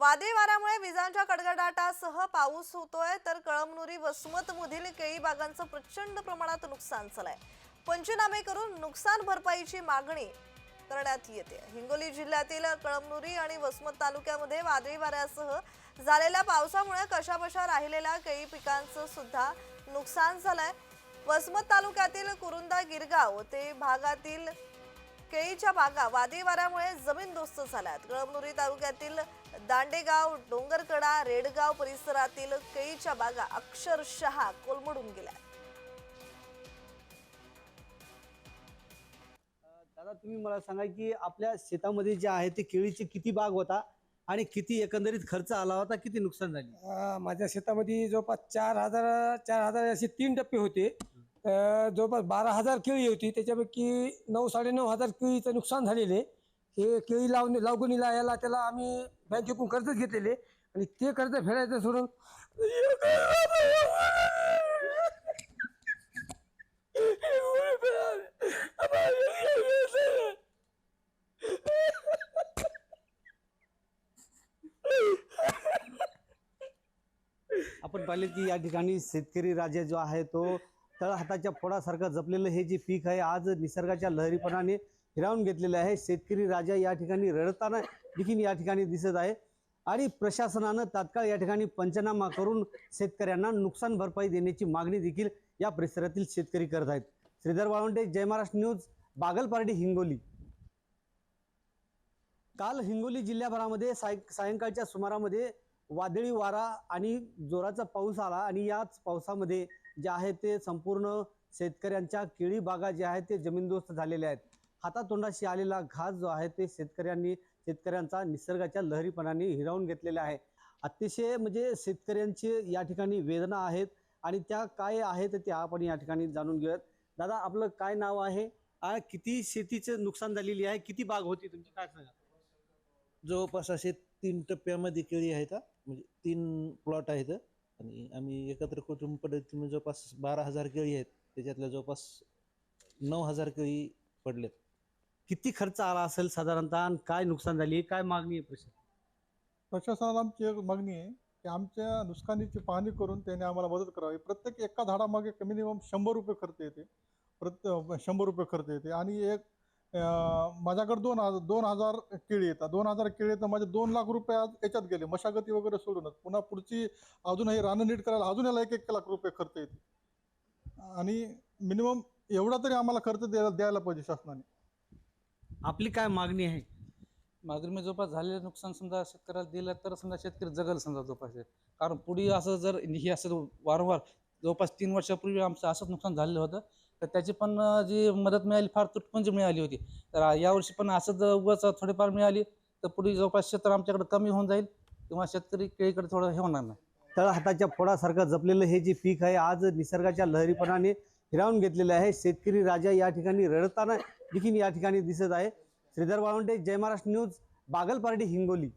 वादळी वाऱ्यामुळे विजांच्या कडकडाटासह पाऊस होतोय तर कळमनुरी वसमत मधील केळी बागांचं प्रचंड प्रमाणात नुकसान झालंय. पंचनामे करून नुकसान भरपाईची मागणी करण्यात येते. हिंगोली जिल्ह्यातील कळमनुरी आणि वसमत तालुक्यामध्ये वादळी वाऱ्यासह झालेल्या पावसामुळे कशाबशा राहिलेल्या केळी पिकांचं सुद्धा नुकसान झालंय. वसमत तालुक्यातील कुरुंदा गिरगाव ते भागातील केळीच्या बागा वादळी वाऱ्यामुळे जमीनदोस्त झाल्यात. कळमनुरी तालुक्यातील दांडेगाव डोंगरकडा रेडगाव परिसरातील केळीच्या बागा अक्षरशः कोलमडून गेल्या. दादा तुम्ही मला सांगा की आपल्या शेतामध्ये जे आहे ते केळीचे किती बाग होता आणि किती एकंदरीत खर्च आला होता किती नुकसान झाले? अं, माझ्या शेतामध्ये जवळपास चार हजार चार हजार असे तीन टप्पे होते. जवळपास बारा हजार केळी होती. त्याच्यापैकी नऊ साडेनऊ हजार केळीचं नुकसान झालेले हे केळी लावणे लावगुनीला याला त्याला आम्ही बँकेकडून कर्ज घेतलेले आणि ते कर्ज फेडायचं सोडून आपण पाहिले की या ठिकाणी शेतकरी राजा जो आहे तो तळ हाताच्या फोडासारखं जपलेलं हे जे पीक आहे आज निसर्गाच्या लहरीपणाने हिरावून घेतलेले आहे. शेतकरी राजा या ठिकाणी रडताना देखील या ठिकाणी दिसत आहे. आणि प्रशासनानं तात्काळ या ठिकाणी पंचनामा करून शेतकऱ्यांना नुकसान भरपाई देण्याची मागणी देखील या परिसरातील शेतकरी करत आहेत. श्रीधर वाळवंटे जय महाराष्ट्र न्यूज बागलपार्डी हिंगोली. काल हिंगोली जिल्ह्याभरामध्ये साय सायंकाळच्या सुमारामध्ये वादळी वारा आणि जोराचा पाऊस आला आणि याच पावसामध्ये जे आहे ते संपूर्ण शेतकऱ्यांच्या केळी बागा जे आहेत ते जमीनदोस्त झालेल्या आहेत. हातातोंडाशी आलेला घास जो आहे ते शेतकऱ्यांनी शेतकऱ्यांचा निसर्गाच्या लहरीपणाने हिरावून घेतलेला आहे. अतिशय म्हणजे शेतकऱ्यांची या ठिकाणी वेदना आहेत आणि त्या काय आहेत ते आपण या ठिकाणी जाणून घेऊयात. दादा आपलं काय नाव आहे? किती शेतीचं नुकसान झालेली आहे? किती बाग होती तुमची? काय सांगा जवळपास असे तीन टप्प्यामध्ये केळी आहेत. म्हणजे तीन प्लॉट आहेत. आणि आम्ही एकत्र कुटुंब पद्धतीने जवळपास बारा हजार केळी आहेत त्याच्यातल्या जवळपास नऊ हजार केळी पडलेत. किती खर्च आला असेल साधारणतः आणि काय नुकसान झाली काय मागणी आहे प्रश्न प्रशासनाला आमची एक मागणी आहे की आमच्या नुकसानीची पाहणी करून त्याने आम्हाला मदत करावी. प्रत्येक एका झाडामागे मिनिमम शंभर रुपये खर्च येते. प्रत्येक शंभर रुपये खर्च येते. आणि एक माझ्याकडे दोन हजार दोन हजार केळी येतात. दोन हजार केळी येतात माझे दोन लाख रुपये आज याच्यात गेले. मशागती वगैरे सोडूनच. पुन्हा पुढची अजूनही रानं नीट करायला अजून याला एक एक लाख रुपये खर्च येते आणि मिनिमम एवढा तरी आम्हाला खर्च द्यायला द्यायला पाहिजे शासनाने. आपली काय मागणी आहे? मागणी मी जवळपास झालेलं नुकसान समजा शेतकऱ्याला दिलं तर समजा शेतकरी जगल समजा जवळपास हे. कारण पुढे असं जर हे असं वारंवार जवळपास तीन वर्षापूर्वी आमचं असंच नुकसान झालेलं होतं. तर त्याची पण जी मदत मिळाली फार तुटपुंजी मिळाली होती. तर यावर्षी पण असंच जर उगाच थोडीफार मिळाली. तर पुढे जवळपास क्षेत्र आमच्याकडे कमी होऊन जाईल किंवा शेतकरी केळीकडे थोडं हे होणार नाही. तळहाताच्या फोडासारखं जपलेलं हे जे पीक आहे आज निसर्गाच्या लहरीपणाने हिरावून घेतलेलं आहे. शेतकरी राजा या ठिकाणी रडताना देखील या ठिकाणी दिसत आहे. श्रीधर वाळवंटे जय महाराष्ट्र न्यूज बागलपार्टी हिंगोली.